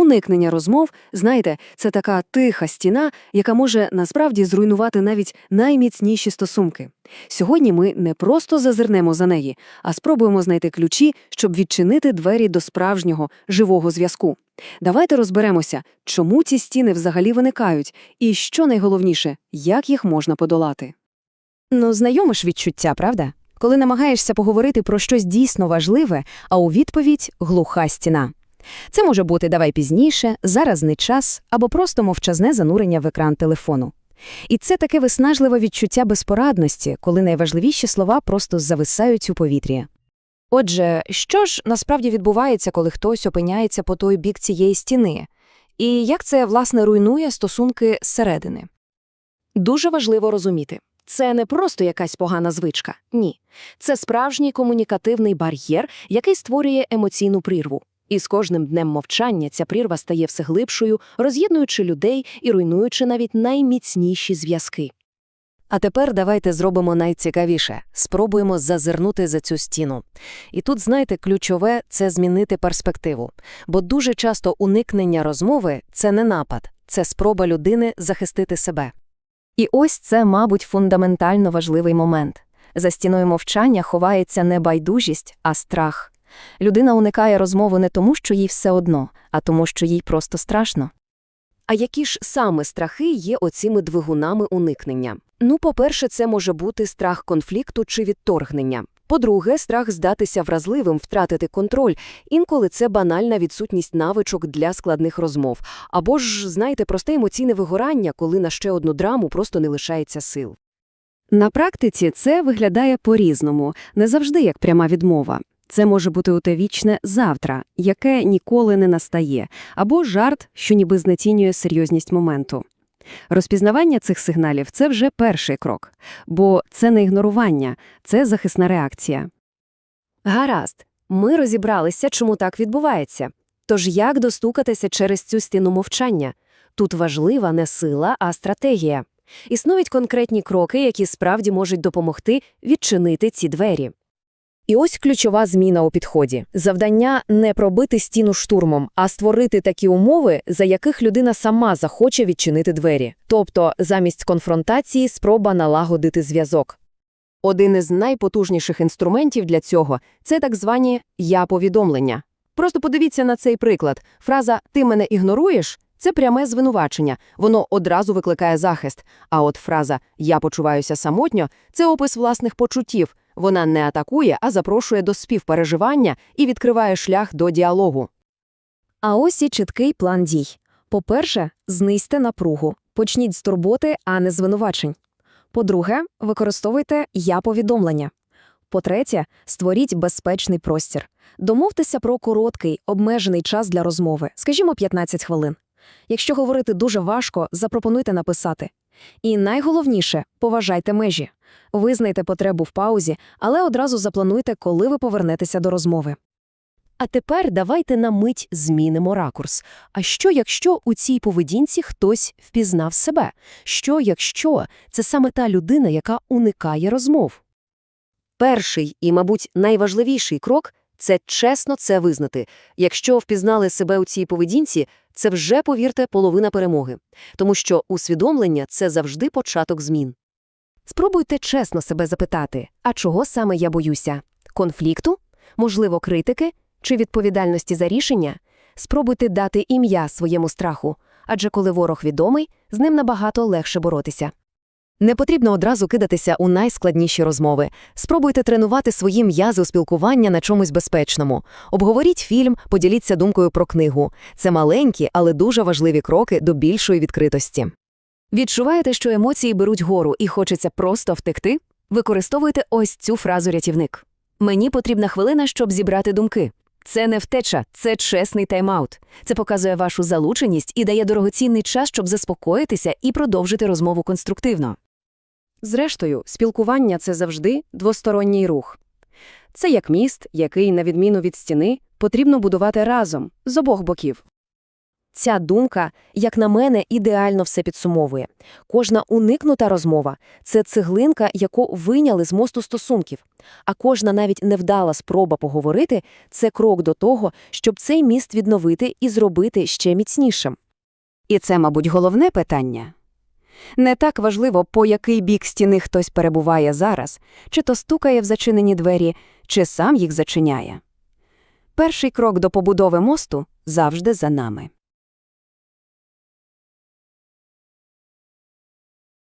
Уникнення розмов, знаєте, це така тиха стіна, яка може насправді зруйнувати навіть найміцніші стосунки. Сьогодні ми не просто зазирнемо за неї, а спробуємо знайти ключі, щоб відчинити двері до справжнього живого зв'язку. Давайте розберемося, чому ці стіни взагалі виникають, і що найголовніше, як їх можна подолати. Ну, знайоме ж відчуття, правда? Коли намагаєшся поговорити про щось дійсно важливе, а у відповідь – глуха стіна. Це може бути «давай пізніше», «зараз не час» або просто мовчазне занурення в екран телефону. І це таке виснажливе відчуття безпорадності, коли найважливіші слова просто зависають у повітрі. Отже, що ж насправді відбувається, коли хтось опиняється по той бік цієї стіни? І як це, власне, руйнує стосунки зсередини? Дуже важливо розуміти. Це не просто якась погана звичка. Ні. Це справжній комунікативний бар'єр, який створює емоційну прірву. І з кожним днем мовчання ця прірва стає все глибшою, роз'єднуючи людей і руйнуючи навіть найміцніші зв'язки. А тепер давайте зробимо найцікавіше – спробуємо зазирнути за цю стіну. І тут, знаєте, ключове – це змінити перспективу. Бо дуже часто уникнення розмови – це не напад, це спроба людини захистити себе. І ось це, мабуть, фундаментально важливий момент. За стіною мовчання ховається не байдужість, а страх. Людина уникає розмови не тому, що їй все одно, а тому, що їй просто страшно. А які ж саме страхи є оціми двигунами уникнення? Ну, по-перше, це може бути страх конфлікту чи відторгнення. По-друге, страх здатися вразливим, втратити контроль. Інколи це банальна відсутність навичок для складних розмов. Або ж, знаєте, просте емоційне вигорання, коли на ще одну драму просто не лишається сил. На практиці це виглядає по-різному, не завжди як пряма відмова. Це може бути утевічне «завтра», яке ніколи не настає, або жарт, що ніби знецінює серйозність моменту. Розпізнавання цих сигналів – це вже перший крок, бо це не ігнорування, це захисна реакція. Гаразд, ми розібралися, чому так відбувається. Тож як достукатися через цю стіну мовчання? Тут важлива не сила, а стратегія. Існують конкретні кроки, які справді можуть допомогти відчинити ці двері. І ось ключова зміна у підході. Завдання не пробити стіну штурмом, а створити такі умови, за яких людина сама захоче відчинити двері. Тобто, замість конфронтації спроба налагодити зв'язок. Один із найпотужніших інструментів для цього – це так звані «я-повідомлення». Просто подивіться на цей приклад. Фраза «ти мене ігноруєш» – це пряме звинувачення, воно одразу викликає захист. А от фраза «я почуваюся самотньо» – це опис власних почуттів. Вона не атакує, а запрошує до співпереживання і відкриває шлях до діалогу. А ось і чіткий план дій. По-перше, знизьте напругу. Почніть з турботи, а не звинувачень. По-друге, використовуйте «я-повідомлення». По-третє, створіть безпечний простір. Домовтеся про короткий, обмежений час для розмови, скажімо, 15 хвилин. Якщо говорити дуже важко, запропонуйте написати. І найголовніше – поважайте межі. Визнайте потребу в паузі, але одразу заплануйте, коли ви повернетеся до розмови. А тепер давайте на мить змінимо ракурс. А що, якщо у цій поведінці хтось впізнав себе? Що, якщо це саме та людина, яка уникає розмов? Перший і, мабуть, найважливіший крок – це чесно це визнати. Якщо впізнали себе у цій поведінці, це вже, повірте, половина перемоги. Тому що усвідомлення – це завжди початок змін. Спробуйте чесно себе запитати, а чого саме я боюся? Конфлікту? Можливо, критики? Чи відповідальності за рішення? Спробуйте дати ім'я своєму страху, адже коли ворог відомий, з ним набагато легше боротися. Не потрібно одразу кидатися у найскладніші розмови. Спробуйте тренувати свої м'язи у спілкування на чомусь безпечному. Обговоріть фільм, поділіться думкою про книгу. Це маленькі, але дуже важливі кроки до більшої відкритості. Відчуваєте, що емоції беруть гору і хочеться просто втекти? Використовуйте ось цю фразу рятівник. Мені потрібна хвилина, щоб зібрати думки. Це не втеча, це чесний тайм-аут. Це показує вашу залученість і дає дорогоцінний час, щоб заспокоїтися і продовжити розмову конструктивно. Зрештою, спілкування це завжди двосторонній рух. Це як міст, який, на відміну від стіни, потрібно будувати разом з обох боків. Ця думка, як на мене, ідеально все підсумовує. Кожна уникнута розмова – це цеглинка, яку вийняли з мосту стосунків. А кожна навіть невдала спроба поговорити – це крок до того, щоб цей міст відновити і зробити ще міцнішим. І це, мабуть, головне питання. Не так важливо, по який бік стіни хтось перебуває зараз, чи то стукає в зачинені двері, чи сам їх зачиняє. Перший крок до побудови мосту завжди за нами.